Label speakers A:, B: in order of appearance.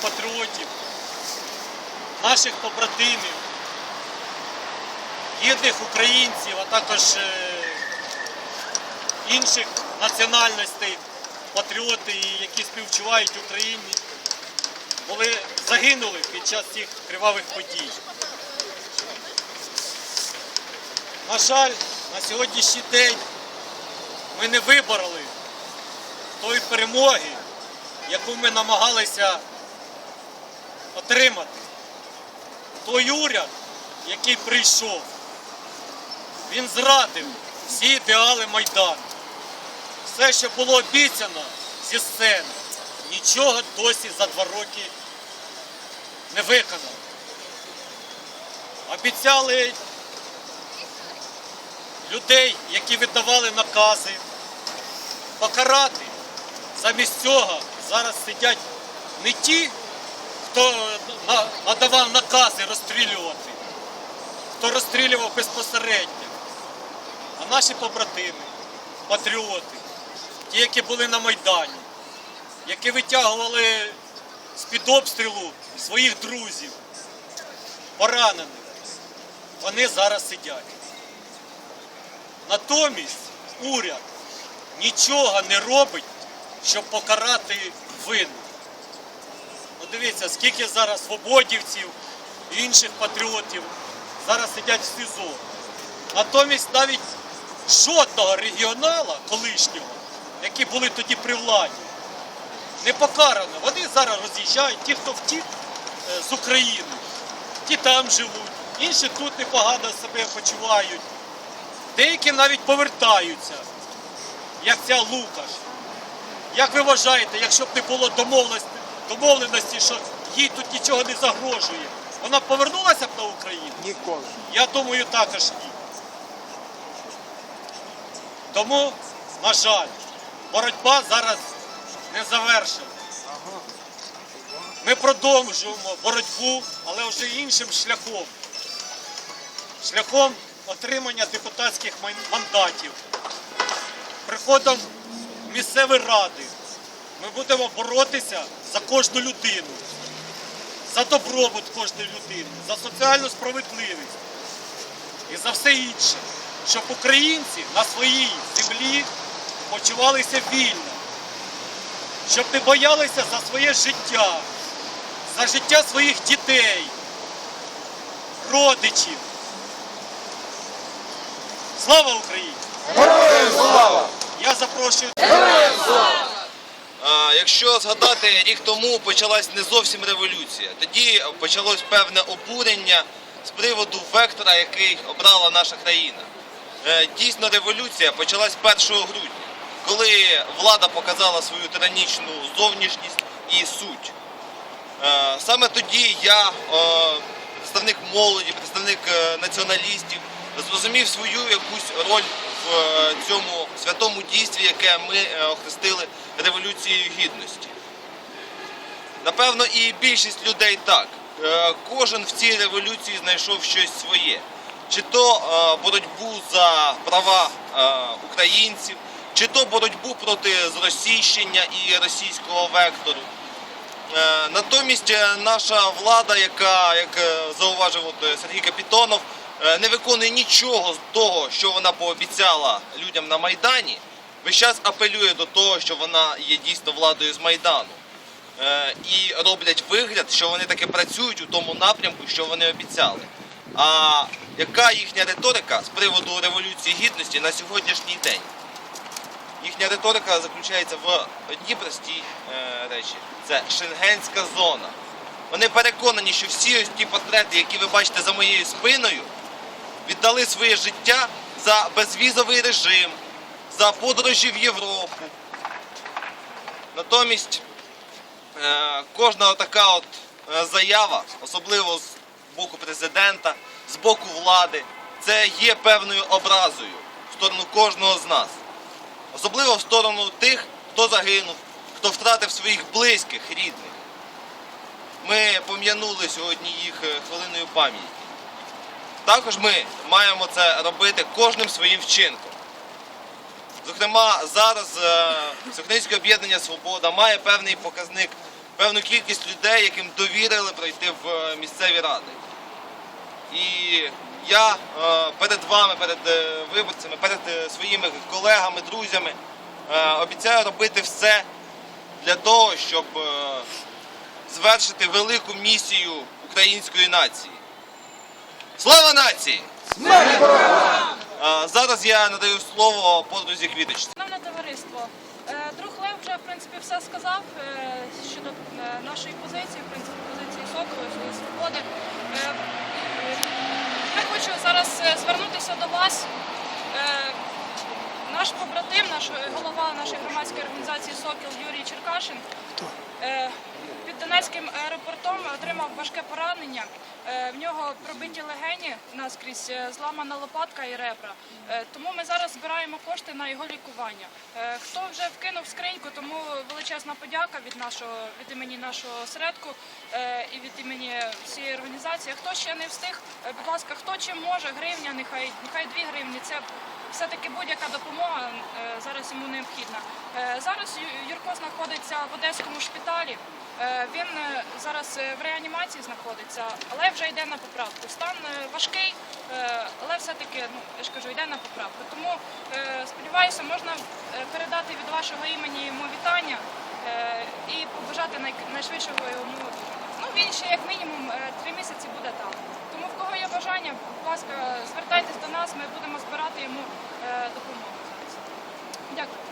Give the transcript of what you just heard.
A: патріотів, наших побратимів, гідних українців, а також е, інших національностей, патріоти, які співчувають Україні, були загинули під час цих кривавих подій. На жаль, на сьогоднішній день ми не вибороли тої перемоги, яку ми намагалися отримати. Той уряд, який прийшов, він зрадив всі ідеали Майдану. Все, що було обіцяно зі сцени, нічого досі за два роки не виконав. Обіцяли людей, які віддавали накази, покарати. Замість цього зараз сидять не ті, хто надавав накази розстрілювати, хто розстрілював безпосередньо, а наші побратими, патріоти, ті, які були на Майдані, які витягували з-під обстрілу своїх друзів, поранених, вони зараз сидять. Натомість уряд нічого не робить, щоб покарати вину. Ну, дивіться, скільки зараз свободівців і інших патріотів зараз сидять в СІЗО. Натомість навіть жодного регіонала колишнього, які були тоді при владі, не покарано. Вони зараз роз'їжджають, ті, хто втік е, з України, ті там живуть, інші тут непогано себе почувають. Деякі навіть повертаються, як ця Лукаш. Як ви вважаєте, якщо б не було домовленості, домовленості, що їй тут нічого не загрожує, вона повернулася б на Україну?
B: Ніколи.
A: Я думаю, також ні. Тому, на жаль, боротьба зараз не завершена. Ми продовжуємо боротьбу, але вже іншим шляхом. Шляхом отримання депутатських мандатів. Приходом в місцеві ради. Ми будемо боротися за кожну людину, за добробут кожної людини, за соціальну справедливість і за все інше, щоб українці на своїй землі почувалися вільно, щоб не боялися за своє життя, за життя своїх дітей, родичів. Слава Україні!
B: Героям слава!
A: Я запрошую.
C: А, Якщо згадати, рік тому почалась не зовсім революція. Тоді почалось певне обурення з приводу вектора, який обрала наша країна. Е, Дійсно, революція почалась 1 грудня, коли влада показала свою тиранічну зовнішність і суть. Е, Саме тоді я, е, представник молоді, представник націоналістів, зрозумів свою якусь роль в е, цьому святому дійстві, яке ми е, охрестили Революцією Гідності. Напевно, і більшість людей так. Е, Кожен в цій революції знайшов щось своє. Чи то боротьбу за права українців, чи то боротьбу проти зросійщення і російського вектору. Натомість наша влада, яка, як зауважив Сергій Капітонов, не виконує нічого з того, що вона пообіцяла людям на Майдані, весь час апелює до того, що вона є дійсно владою з Майдану. Е, І роблять вигляд, що вони таки працюють у тому напрямку, що вони обіцяли. А яка їхня риторика з приводу Революції Гідності на сьогоднішній день? Їхня риторика заключається в одній простій е, речі: це шенгенська зона. Вони переконані, що всі ті портрети, які ви бачите за моєю спиною, віддали своє життя за безвізовий режим, за подорожі в Європу. Натомість е, кожна така от е, заява, особливо з боку президента, з боку влади, це є певною образою в сторону кожного з нас. Особливо в сторону тих, хто загинув, хто втратив своїх близьких, рідних. Ми пом'янули сьогодні їх е, хвилиною пам'яті. Також ми маємо це робити кожним своїм вчинком. Зокрема, зараз е, Всеукраїнське об'єднання Свобода має певний показник певну кількість людей, яким довірили пройти в е, місцеві ради. І я е, перед вами, перед виборцями, перед своїми колегами, друзями обіцяю робити все для того, щоб звершити велику місію української нації. Слава нації! Е, Зараз я надаю слово подрузі Квіточці.
D: Шановне товариство, е, друг Лев вже в принципі все сказав е, щодо е, нашої позиції, в принципі, позиції Сокола, свободи. Я хочу зараз звернутися до вас. Наш побратим, наш е, голова нашої громадської організації Сокіл Юрій Черкашин е, під Донецьким аеропортом отримав важке поранення. Е, В нього пробиті легені наскрізь, зламана лопатка і ребра. Тому ми зараз збираємо кошти на його лікування. Хто вже вкинув скриньку, тому величезна подяка від нашого від імені нашого осередку е, і від імені всієї організації. Хто ще не встиг, будь ласка, хто чим може, гривня, нехай нехай дві гривні. Це все-таки будь-яка допомога е, зараз йому необхідна. Е, Зараз Юрко знаходиться в одеському шпиталі. Е, Він зараз в реанімації знаходиться, але вже йде на поправку. Стан важкий, але все-таки, ну я ж кажу, йде на поправку. Тому сподіваюся, можна передати від вашого імені йому вітання і побажати найшвидшого йому. Ну він ще як мінімум три місяці буде там. Тому в кого є бажання, будь ласка, звертайтесь до нас, ми будемо збирати йому е, допомогу. Дякую.